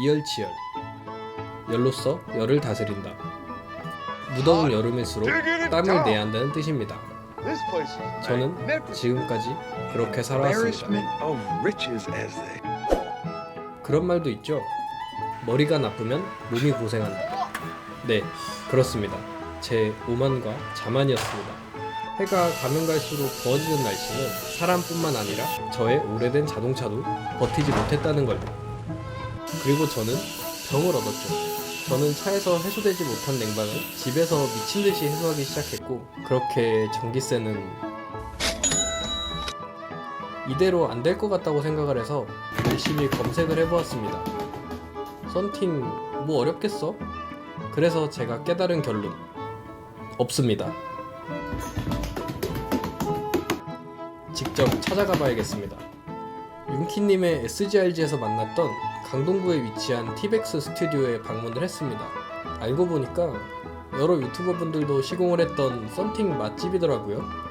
이열치열. 열로써 열을 다스린다. 무더운 여름일수록 땀을 내야 한다는 뜻입니다. 저는. 지금까지 그렇게 살아왔습니다. 그런 말도 있죠. 머리가 나쁘면 몸이 고생한다. 네 그렇습니다. 제 오만과 자만이었습니다. 해가 가면 갈수록 더워지는 날씨는 사람뿐만 아니라 저의 오래된 자동차도 버티지 못했다는 걸요 그리고 저는 병을 얻었죠 저는 차에서 해소되지 못한 냉방을 집에서 미친 듯이 해소하기 시작했고 그렇게 전기세는 이대로 안 될 것 같다고 생각을 해서 열심히 검색을 해보았습니다. 썬팅 뭐 어렵겠어? 그래서 제가 깨달은 결론 없습니다. 직접 찾아가 봐야겠습니다. 윤키님의 SGRG에서 만났던 강동구에 위치한 티백스 스튜디오에 방문을 했습니다. 알고 보니까 여러 유튜버 분들도 시공을 했던 썬팅 맛집이더라고요.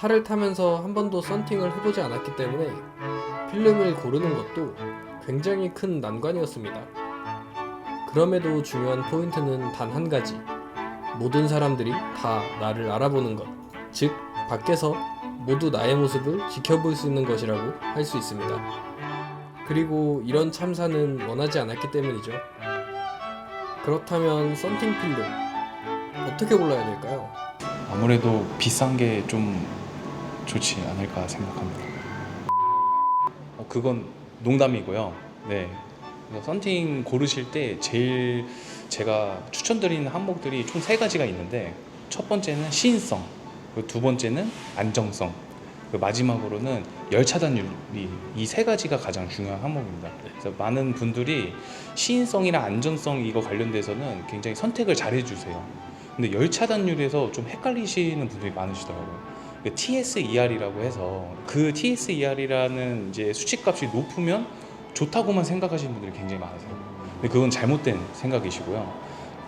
차를 타면서 한 번도 썬팅을 해보지 않았기 때문에 필름을 고르는 것도 굉장히 큰 난관이었습니다. 그럼에도 중요한 포인트는 단 한 가지. 모든 사람들이 다 나를 알아보는 것. 즉, 밖에서 모두 나의 모습을 지켜볼 수 있는 것이라고 할 수 있습니다. 그리고 이런 참사는 원하지 않았기 때문이죠. 그렇다면 썬팅 필름 어떻게 골라야 될까요? 아무래도 비싼 게 좀 좋지 않을까 생각합니다. 어, 그건 농담이고요. 네. 그래서 썬팅 고르실 때 제일 제가 추천드리는 항목들이 총 세 가지가 있는데 첫 번째는 그리고 두 번째는 안정성, 마지막으로는 열 차단율이 이 세 가지가 가장 중요한 항목입니다. 그래서 많은 분들이 시인성이나 안정성 이거 관련돼서는 굉장히 선택을 잘 해주세요. 근데 열 차단율에서 좀 헷갈리시는 분들이 많으시더라고요. 그 TSER이라고 해서 그 TSER이라는 이제 수치값이 높으면 좋다고만 생각하시는 분들이 굉장히 많으세요. 근데 그건 잘못된 생각이시고요.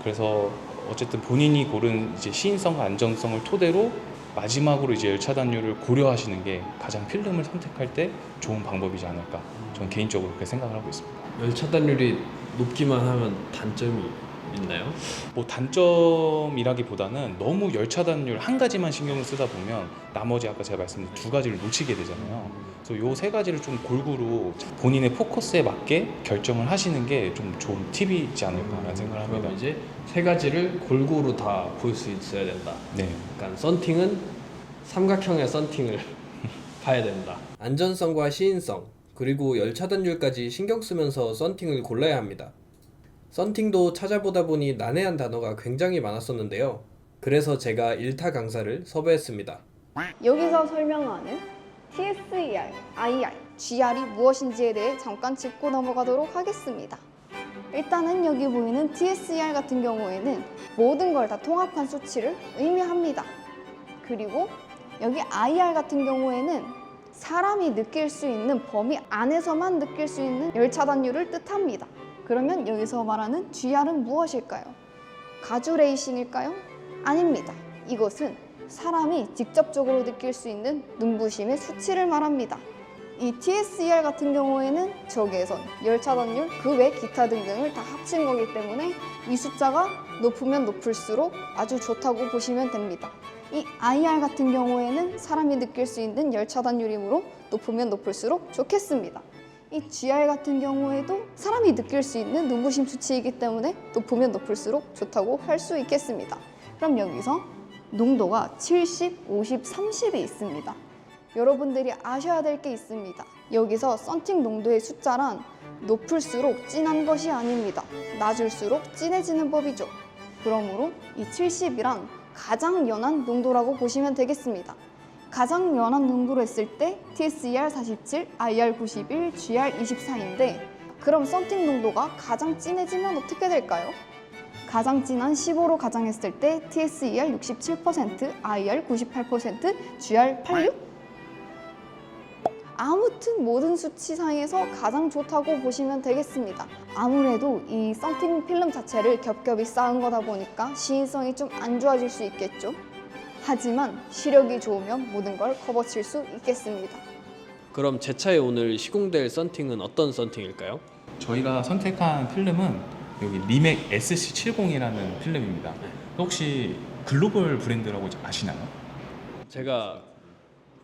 그래서 어쨌든 본인이 고른 이제 시인성과 안정성을 토대로 마지막으로 이제 열 차단율을 고려하시는 게 가장 필름을 선택할 때 좋은 방법이지 않을까. 저는 개인적으로 그렇게 생각을 하고 있습니다. 열 차단율이 높기만 하면 단점이 있나요? 뭐 단점이라기보다는 너무 열 차단율 한 가지만 신경을 쓰다 보면 나머지 아까 제가 말씀드린 두 가지를 놓치게 되잖아요. 그래서 요 세 가지를 좀 골고루 본인의 포커스에 맞게 결정을 하시는 게 좀 좋은 팁이지 않을까라는 생각을 합니다. 그럼 이제 세 가지를 골고루 다 볼 수 있어야 된다. 네. 그러니까 썬팅은 삼각형의 썬팅을 봐야 된다. 안전성과 시인성 그리고 열 차단율까지 신경 쓰면서 썬팅을 골라야 합니다. 썬팅도 찾아보다 보니 난해한 단어가 굉장히 많았었는데요. 그래서 제가 일타 강사를 섭외했습니다. 여기서 설명하는 TSER, IR, GR이 무엇인지에 대해 잠깐 짚고 넘어가도록 하겠습니다. 일단은 여기 보이는 TSER 같은 경우에는 모든 걸 다 통합한 수치를 의미합니다. 그리고 여기 IR 같은 경우에는 사람이 느낄 수 있는 범위 안에서만 느낄 수 있는 열차 단율을 뜻합니다. 그러면 여기서 말하는 GR은 무엇일까요? 가주 레이싱일까요? 아닙니다. 이것은 사람이 직접적으로 느낄 수 있는 눈부심의 수치를 말합니다. 이 TSER 같은 경우에는 적외선, 열차 단율, 그 외 기타 등등을 다 합친 거기 때문에 이 숫자가 높으면 높을수록 아주 좋다고 보시면 됩니다. 이 IR 같은 경우에는 사람이 느낄 수 있는 열차 단율이므로 높으면 높을수록 좋겠습니다. 이 GR 같은 경우에도 사람이 느낄 수 있는 눈부심 수치이기 때문에 높으면 높을수록 좋다고 할 수 있겠습니다. 그럼 여기서 농도가 70, 50, 30이 있습니다. 여러분들이 아셔야 될 게 있습니다. 여기서 썬팅 농도의 숫자란 높을수록 진한 것이 아닙니다. 낮을수록 진해지는 법이죠. 그러므로 이 70이란 가장 연한 농도라고 보시면 되겠습니다. 가장 연한 농도로 했을 때 TSER 47, IR 91, GR 24인데 그럼 썬팅 농도가 가장 진해지면 어떻게 될까요? 가장 진한 15로 가장했을 때 TSER 67%, IR 98%, GR 86? 아무튼 모든 수치 상에서 가장 좋다고 보시면 되겠습니다. 아무래도 이 썬팅 필름 자체를 겹겹이 쌓은 거다 보니까 시인성이 좀 안 좋아질 수 있겠죠. 하지만 시력이 좋으면 모든 걸 커버칠 수 있겠습니다. 그럼 제 차에 오늘 시공될 썬팅은 어떤 썬팅일까요? 저희가 선택한 필름은 여기 리맥 SC70이라는 필름입니다. 혹시 글로벌 브랜드라고 아시나요? 제가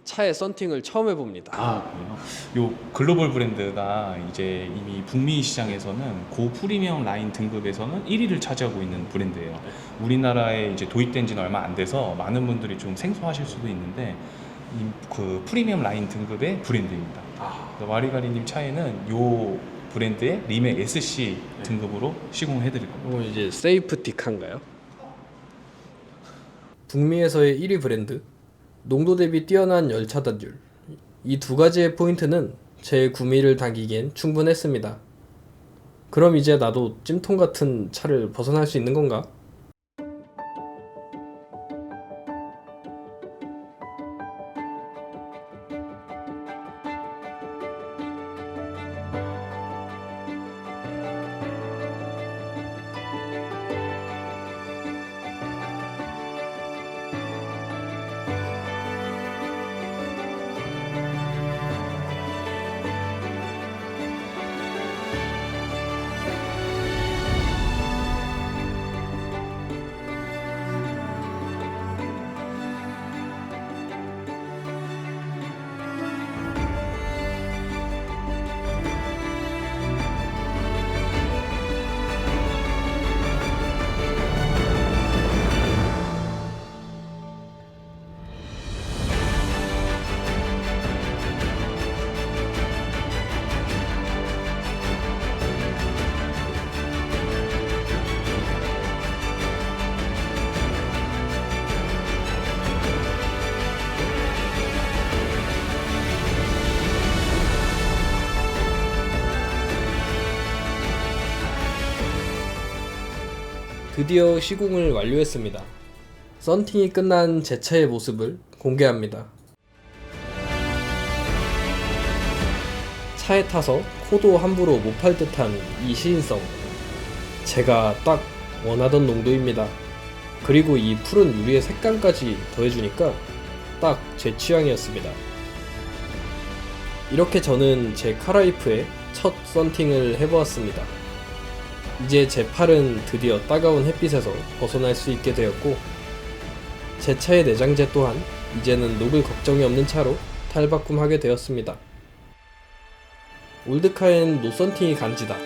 차에 썬팅을 처음 해봅니다. 아 그래요? 요 글로벌 브랜드가 이제 이미 북미 시장에서는 고 프리미엄 라인 등급에서는 1위를 차지하고 있는 브랜드예요. 우리나라에 이제 도입된 지는 얼마 안 돼서 많은 분들이 좀 생소하실 수도 있는데 이 그 프리미엄 라인 등급의 브랜드입니다. 그래서 와리가리님 차에는 요 브랜드의 리맥 SC 등급으로 시공해 드릴 겁니다. 이건 이제 세이프티카인가요? 북미에서의 1위 브랜드 농도 대비 뛰어난 열 차 단율 이 두 가지의 포인트는 제 구미를 당기기엔 충분했습니다. 그럼 이제 나도 찜통 같은 차를 벗어날 수 있는 건가? 드디어 시공을 완료했습니다. 썬팅이 끝난 제 차의 모습을 공개합니다. 차에 타서 코도 함부로 못 팔 듯한 이 시인성. 제가 딱 원하던 농도입니다. 그리고 이 푸른 유리의 색감까지 더해주니까 딱 제 취향이었습니다. 이렇게 저는 제 카라이프의 첫 썬팅을 해보았습니다. 이제 제 팔은 드디어 따가운 햇빛에서 벗어날 수 있게 되었고 제 차의 내장재 또한 이제는 녹을 걱정이 없는 차로 탈바꿈하게 되었습니다. 올드카엔 노썬팅이 간지다.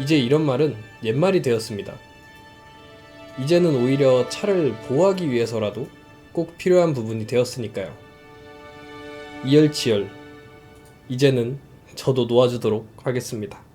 이제 이런 말은 옛말이 되었습니다. 이제는 오히려 차를 보호하기 위해서라도 꼭 필요한 부분이 되었으니까요. 이열치열. 이제는 저도 놓아주도록 하겠습니다.